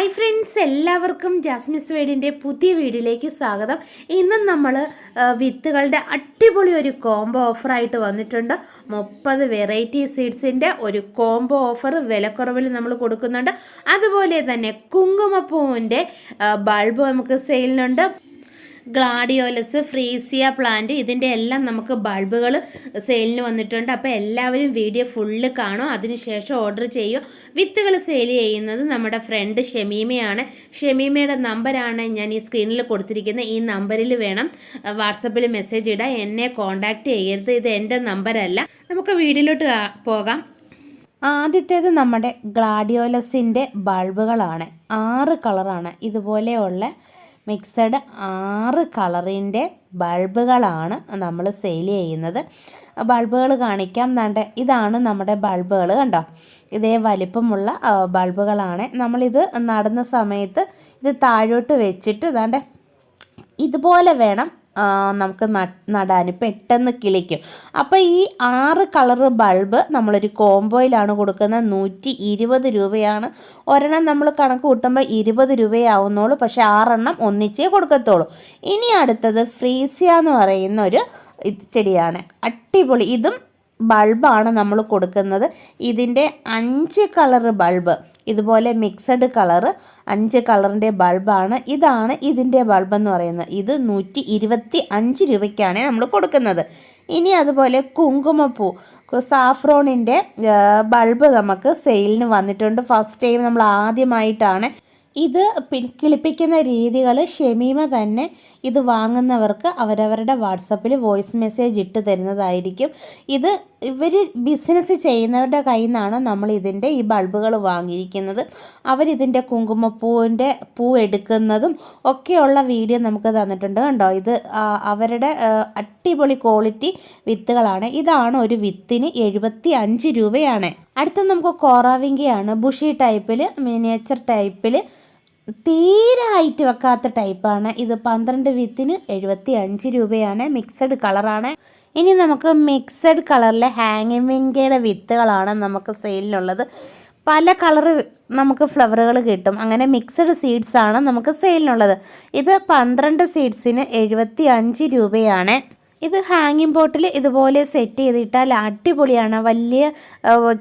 Hi friends എല്ലാവർക്കും ജാസ്മിസ് വേഡിന്റെ പുതിയ വീഡിയോയിലേക്ക് സ്വാഗതം. ഇന്ന് നമ്മൾ വിത്തുകളുടെ അടിപൊളി ഒരു കോംബോ ഓഫറായിട്ട് വന്നിട്ടുണ്ട്. മുപ്പത് വെറൈറ്റി സീഡ്സിന്റെ ഒരു കോംബോ ഓഫർ വിലക്കുറവിൽ നമ്മൾ കൊടുക്കുന്നുണ്ട്. അതുപോലെ തന്നെ കുങ്കുമപ്പൂവിന്റെ ബൾബ് നമുക്ക് സെയിലിനുണ്ട് ഗ്ലാഡിയോലസ് ഫ്രീസിയ പ്ലാന്റ് ഇതിന്റെ എല്ലാം നമുക്ക് ബൾബുകൾ സെയിലിന് വന്നിട്ടുണ്ട്. അപ്പോൾ എല്ലാവരും വീഡിയോ ഫുള്ള് കാണും. അതിനുശേഷം ഓർഡർ ചെയ്യും. വിത്തുകൾ സെയിൽ ചെയ്യുന്നത് നമ്മുടെ ഫ്രണ്ട് ഷമീമയാണ്. ഷമീമയുടെ നമ്പറാണ് ഞാൻ ഈ സ്ക്രീനിൽ കൊടുത്തിരിക്കുന്നത്. ഈ നമ്പറിൽ വേണം വാട്സപ്പിൽ മെസ്സേജ് ഇടാം എന്നെ കോൺടാക്റ്റ് ചെയ്യരുത്. ഇത് എന്റെ നമ്പരല്ല. നമുക്ക് വീട്ടിലോട്ട് പോകാം. ആദ്യത്തേത് നമ്മുടെ ഗ്ലാഡിയോലസിന്റെ ബൾബുകളാണ്. ആറ് കളറാണ്. ഇതുപോലെയുള്ള മിക്സഡ് ആറ് കളറിന്റെ ബൾബുകളാണ് നമ്മൾ സെയിൽ ചെയ്യുന്നത്. ബൾബുകൾ കാണിക്കാം. ദാണ്ട് ഇതാണ് നമ്മുടെ ബൾബുകൾ കണ്ടോ? ഇതേ വലിപ്പമുള്ള ബൾബുകളാണ്. നമ്മളിത് നടുന്ന സമയത്ത് ഇത് താഴോട്ട് വെച്ചിട്ട് ദാണ്ട് ഇതുപോലെ വേണം നമുക്ക് നടാൻ പെട്ടെന്ന് കിളിക്കും. അപ്പോൾ ഈ ആറ് കളറ് ബൾബ് നമ്മളൊരു കോംബോയിലാണ് കൊടുക്കുന്നത്. നൂറ്റി ഇരുപത് രൂപയാണ്. ഒരെണ്ണം നമ്മൾ കണക്ക് കൂട്ടുമ്പോൾ ഇരുപത് രൂപയാവുന്നുള്ളൂ പക്ഷേ ആറെണ്ണം ഒന്നിച്ചേ കൊടുക്കത്തുള്ളൂ. ഇനി അടുത്തത് ഫ്രീസിയ എന്ന് പറയുന്ന ഒരു ചെടിയാണ്. അടിപൊളി. ഇതും ബൾബാണ് നമ്മൾ കൊടുക്കുന്നത്. ഇതിന്റെ അഞ്ച് കളറ് ബൾബ്. ഇതുപോലെ മിക്സഡ് കളറ് അഞ്ച് കളറിന്റെ ബൾബാണ് ഇതാണ് ഇതിന്റെ ബൾബ് എന്ന് പറയുന്നത്. ഇത് നൂറ്റി ഇരുപത്തി അഞ്ച് രൂപയ്ക്കാണ് നമ്മൾ കൊടുക്കുന്നത്. ഇനി അതുപോലെ കുങ്കുമപ്പൂ. സാഫ്രോണിന്റെ ബൾബ് നമുക്ക് സെയിലിന് വന്നിട്ടുണ്ട്. ഫസ്റ്റ് ടൈം നമ്മൾ ആദ്യമായിട്ടാണ് ഇത് കിളിപ്പിക്കുന്ന രീതികൾ ഷെമീമ തന്നെ ഇത് വാങ്ങുന്നവർക്ക് അവരവരുടെ വാട്സപ്പിൽ വോയിസ് മെസ്സേജ് ഇട്ട് തരുന്നതായിരിക്കും. ഇത് ഇവർ ബിസിനസ് ചെയ്യുന്നവരുടെ കയ്യിൽ നിന്നാണ് നമ്മൾ ഇതിന്റെ ഈ ബൾബുകൾ വാങ്ങിയിരിക്കുന്നത്. അവരിതിന്റെ കുങ്കുമപ്പൂവിന്റെ പൂ എടുക്കുന്നതും ഒക്കെയുള്ള വീഡിയോ നമുക്ക് തന്നിട്ടുണ്ട് കണ്ടോ? ഇത് അവരുടെ അടിപൊളി ക്വാളിറ്റി വിത്തുകളാണ്. ഇതാണ് ഒരു വിത്തിന് എഴുപത്തി അഞ്ച് രൂപയാണ്. അടുത്ത നമുക്ക് കോറാവിങ്കയാണ് ബുഷി ടൈപ്പിൽ മിനിയേച്ചർ ടൈപ്പിൽ തീരെ വെക്കാത്ത ടൈപ്പാണ്. ഇത് പന്ത്രണ്ട് വിത്തിന് എഴുപത്തി അഞ്ച് രൂപയാണ്. മിക്സഡ് കളറാണ്. ഇനി നമുക്ക് മിക്സഡ് കളറിലെ ഹാങ്ങിങ് വിങ്കയുടെ വിത്തുകളാണ് നമുക്ക് സെയിലിനുള്ളത് പല കളറ് നമുക്ക് ഫ്ലവറുകൾ കിട്ടും. അങ്ങനെ മിക്സഡ് സീഡ്സ് ആണ് നമുക്ക് സെയിലിനുള്ളത് ഇത് പന്ത്രണ്ട് സീഡ്സിന് എഴുപത്തി അഞ്ച് രൂപയാണ്. ഇത് ഹാങ്ങിങ് ബോട്ടിൽ ഇതുപോലെ സെറ്റ് ചെയ്തിട്ടാൽ അടിപൊളിയാണ്. വലിയ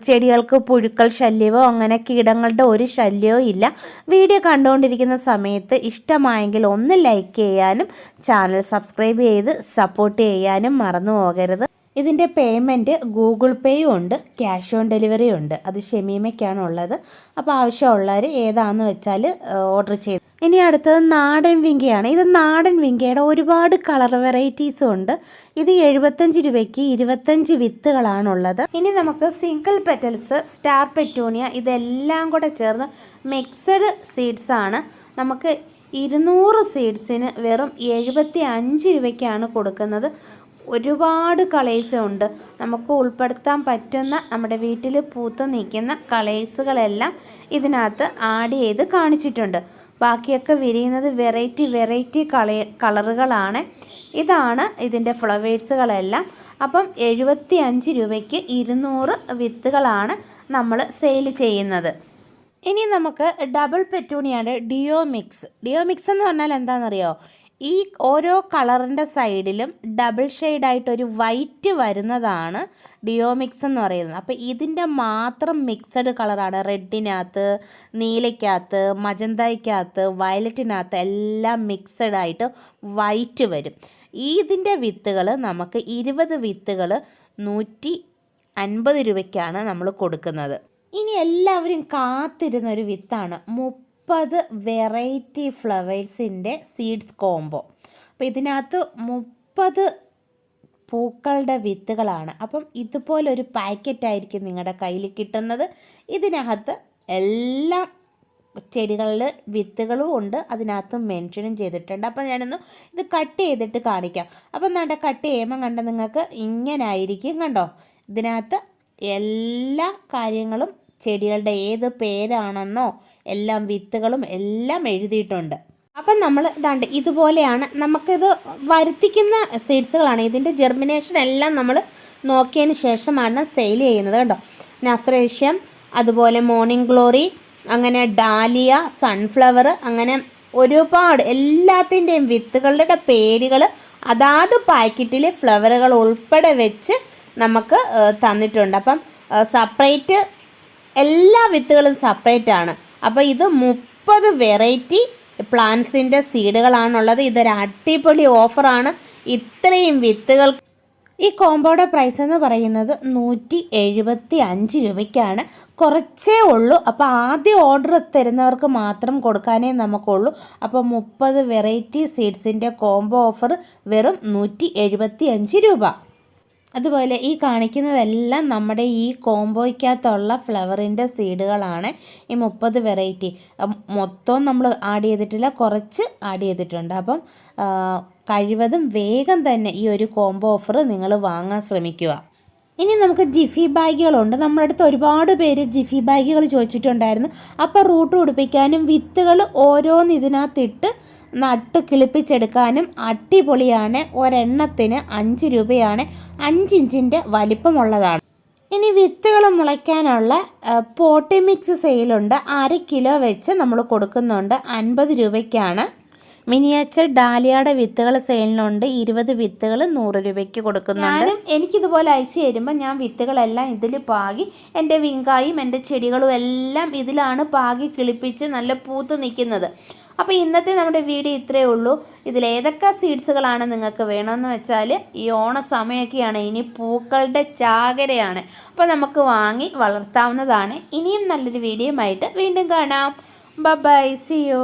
ചെടികൾക്ക് പുഴുക്കൾ ശല്യമോ അങ്ങനെ കീടങ്ങളുടെ ഒരു ശല്യവും ഇല്ല. വീഡിയോ കണ്ടുകൊണ്ടിരിക്കുന്ന സമയത്ത് ഇഷ്ടമായെങ്കിൽ ഒന്ന് ലൈക്ക് ചെയ്യാനും ചാനൽ സബ്സ്ക്രൈബ് ചെയ്ത് സപ്പോർട്ട് ചെയ്യാനും മറന്നു പോകരുത്. ഇതിന്റെ പേയ്മെന്റ് ഗൂഗിൾ പേയും ഉണ്ട് ക്യാഷ് ഓൺ ഡെലിവറിയും ഉണ്ട്. അത് ഷെമീമയ്ക്കാണ് ഉള്ളത് അപ്പോൾ ആവശ്യമുള്ളവർ ഏതാണെന്ന് വെച്ചാൽ ഓർഡർ ചെയ്ത് ഇനി അടുത്തത് നാടൻ വിങ്കയാണ്. ഇത് നാടൻ വിങ്കയുടെ ഒരുപാട് കളർ വെറൈറ്റീസും ഉണ്ട്. ഇത് എഴുപത്തഞ്ച് രൂപയ്ക്ക് ഇരുപത്തഞ്ച് വിത്തുകളാണുള്ളത്. ഇനി നമുക്ക് സിംഗിൾ പെറ്റൽസ് സ്റ്റാർ പെറ്റൂണിയ ഇതെല്ലാം കൂടെ ചേർന്ന് മിക്സഡ് സീഡ്സ് ആണ്. നമുക്ക് ഇരുന്നൂറ് സീഡ്സിന് വെറും എഴുപത്തി അഞ്ച് രൂപയ്ക്കാണ് കൊടുക്കുന്നത്. ഒരുപാട് കളേഴ്സ് ഉണ്ട്. നമുക്ക് ഉൾപ്പെടുത്താൻ പറ്റുന്ന നമ്മുടെ വീട്ടിൽ പൂത്ത് നിൽക്കുന്ന കളേഴ്സുകളെല്ലാം ഇതിനകത്ത് ആഡ് ചെയ്ത് കാണിച്ചിട്ടുണ്ട്. ബാക്കിയൊക്കെ വിരിയുന്നത് വെറൈറ്റി വെറൈറ്റി കള കളറുകളാണ്. ഇതാണ് ഇതിന്റെ ഫ്ലവേഴ്സുകളെല്ലാം. അപ്പം എഴുപത്തി അഞ്ച് രൂപയ്ക്ക് ഇരുന്നൂറ് വിത്തുകളാണ് നമ്മൾ സെയിൽ ചെയ്യുന്നത്. ഇനി നമുക്ക് ഡബിൾ പെറ്റൂണിയാണ് ഡിയോ മിക്സ്. ഡിയോ മിക്സ് എന്ന് പറഞ്ഞാൽ എന്താണെന്നറിയോ? ഈ ഓരോ കളറിന്റെ സൈഡിലും ഡബിൾ ഷെയ്ഡായിട്ടൊരു വൈറ്റ് വരുന്നതാണ് ഡിയോ മിക്സ് എന്ന് പറയുന്നത്. അപ്പോൾ ഇതിന്റെ മാത്രം മിക്സഡ് കളറാണ്. റെഡിനകത്ത് നീലയ്ക്കകത്ത് മജന്തയ്ക്കകത്ത് വയലറ്റിനകത്ത് എല്ലാം മിക്സഡ് ആയിട്ട് വൈറ്റ് വരും. ഇതിന്റെ വിത്തുകൾ നമുക്ക് ഇരുപത് വിത്തുകൾ നൂറ്റി അൻപത് രൂപയ്ക്കാണ് നമ്മൾ കൊടുക്കുന്നത്. ഇനി എല്ലാവരും കാത്തിരുന്ന ഒരു വിത്താണ്. മുപ്പത് വെറൈറ്റി ഫ്ലവേഴ്സിന്റെ സീഡ്സ് കോംബോ അപ്പോൾ ഇതിനകത്ത് മുപ്പത് പൂക്കളുടെ വിത്തുകളാണ്. അപ്പം ഇതുപോലൊരു പാക്കറ്റായിരിക്കും നിങ്ങളുടെ കയ്യിൽ കിട്ടുന്നത്. ഇതിനകത്ത് എല്ലാ ചെടികളിൽ വിത്തുകളും ഉണ്ട്. അതിനകത്ത് മെൻഷനും ചെയ്തിട്ടുണ്ട്. അപ്പം ഞാനൊന്ന് ഇത് കട്ട് ചെയ്തിട്ട് കാണിക്കാം. അപ്പം നട കട്ട് ചെയ്യുമ്പോൾ കണ്ട നിങ്ങൾക്ക് ഇങ്ങനെ ആയിരിക്കും കണ്ടോ? ഇതിനകത്ത് എല്ലാ കാര്യങ്ങളും ചെടികളുടെ ഏത് പേരാണെന്നോ എല്ലാം വിത്തുകളും എല്ലാം എഴുതിയിട്ടുണ്ട്. അപ്പം നമ്മൾ ഇതാണ്ട് ഇതുപോലെയാണ് നമുക്കിത് വരുത്തിക്കുന്ന സീഡ്സുകളാണ്. ഇതിന്റെ ജെർമിനേഷൻ എല്ലാം നമ്മൾ നോക്കിയതിന് ശേഷമാണ് സെയിൽ ചെയ്യുന്നത് കേട്ടോ നസ്രേഷ്യം അതുപോലെ മോർണിംഗ് ഗ്ലോറി അങ്ങനെ ഡാലിയ സൺഫ്ലവർ അങ്ങനെ ഒരുപാട് എല്ലാത്തിന്റെയും വിത്തുകളുടെ പേരുകൾ അതാത് പാക്കറ്റിൽ ഫ്ലവറുകൾ ഉൾപ്പെടെ വെച്ച് നമുക്ക് തന്നിട്ടുണ്ട്. അപ്പം സെപ്പറേറ്റ് എല്ലാ വിത്തുകളും സെപ്പറേറ്റ് ആണ്. അപ്പോൾ ഇത് മുപ്പത് വെറൈറ്റി പ്ലാന്റ്സിന്റെ സീഡുകളാണുള്ളത് ഇതൊരു അടിപൊളി ഓഫറാണ് ഇത്രയും വിത്തുകൾ ഈ കോമ്പോയുടെ പ്രൈസ് എന്ന് പറയുന്നത് നൂറ്റി എഴുപത്തി അഞ്ച് രൂപയ്ക്കാണ്. കുറച്ചേ ഉള്ളൂ. അപ്പോൾ ആദ്യം ഓർഡർ തരുന്നവർക്ക് മാത്രം കൊടുക്കാനേ നമുക്കുള്ളൂ. അപ്പോൾ മുപ്പത് വെറൈറ്റി സീഡ്സിന്റെ കോംബോ ഓഫർ വെറും നൂറ്റി രൂപ. അതുപോലെ ഈ കാണിക്കുന്നതെല്ലാം നമ്മുടെ ഈ കോംബോയ്ക്കകത്തുള്ള ഫ്ലവറിന്റെ സീഡുകളാണ് ഈ മുപ്പത് വെറൈറ്റി. മൊത്തം നമ്മൾ ആഡ് ചെയ്തിട്ടില്ല കുറച്ച് ആഡ് ചെയ്തിട്ടുണ്ട്. അപ്പം കഴിവതും വേഗം തന്നെ ഈ ഒരു കോംബോ ഓഫർ നിങ്ങൾ വാങ്ങാൻ ശ്രമിക്കുക. ഇനി നമുക്ക് ജിഫി ബാഗുകളുണ്ട്. നമ്മുടെ അടുത്ത് ഒരുപാട് പേര് ജിഫി ബാഗുകൾ ചോദിച്ചിട്ടുണ്ടായിരുന്നു. അപ്പോൾ റൂട്ട് പിടിപ്പിക്കാനും വിത്തുകൾ ഓരോന്ന് ഇതിനകത്തിട്ട് നട്ട് കിളിപ്പിച്ചെടുക്കാനും അടിപൊളിയാണ്. ഒരെണ്ണത്തിന് അഞ്ച് രൂപയാണ്. അഞ്ചിഞ്ചിന്റെ വലിപ്പമുള്ളതാണ്. ഇനി വിത്തുകൾ മുളയ്ക്കാനുള്ള പോട്ടി മിക്സ് സെയിലുണ്ട്. അര കിലോ വെച്ച് നമ്മൾ കൊടുക്കുന്നുണ്ട്. അൻപത് രൂപയ്ക്കാണ്. മിനിയേച്ചർ ഡാലിയയുടെ വിത്തുകൾ സെയിലിനുണ്ട്. ഇരുപത് വിത്തുകൾ നൂറ് രൂപയ്ക്ക് കൊടുക്കുന്നുണ്ട്. എനിക്കിതുപോലെ അയച്ചു തരുമ്പോൾ ഞാൻ വിത്തുകളെല്ലാം ഇതിൽ പാകി എന്റെ വിങ്കായും എന്റെ ചെടികളും എല്ലാം ഇതിലാണ് പാകി കിളിപ്പിച്ച് നല്ല പൂത്ത് നിൽക്കുന്നത്. അപ്പോൾ ഇന്നത്തെ നമ്മുടെ വീഡിയോ ഇത്രയേ ഉള്ളൂ. ഇതിലേതൊക്കെ സീഡ്സുകളാണ് നിങ്ങൾക്ക് വേണമെന്ന് വെച്ചാൽ ഈ ഓണ സമയമൊക്കെയാണ് ഇനി പൂക്കളുടെ ചാകരയാണ്. അപ്പോൾ നമുക്ക് വാങ്ങി വളർത്താവുന്നതാണ്. ഇനിയും നല്ലൊരു വീഡിയോ ആയിട്ട് വീണ്ടും കാണാം. By C U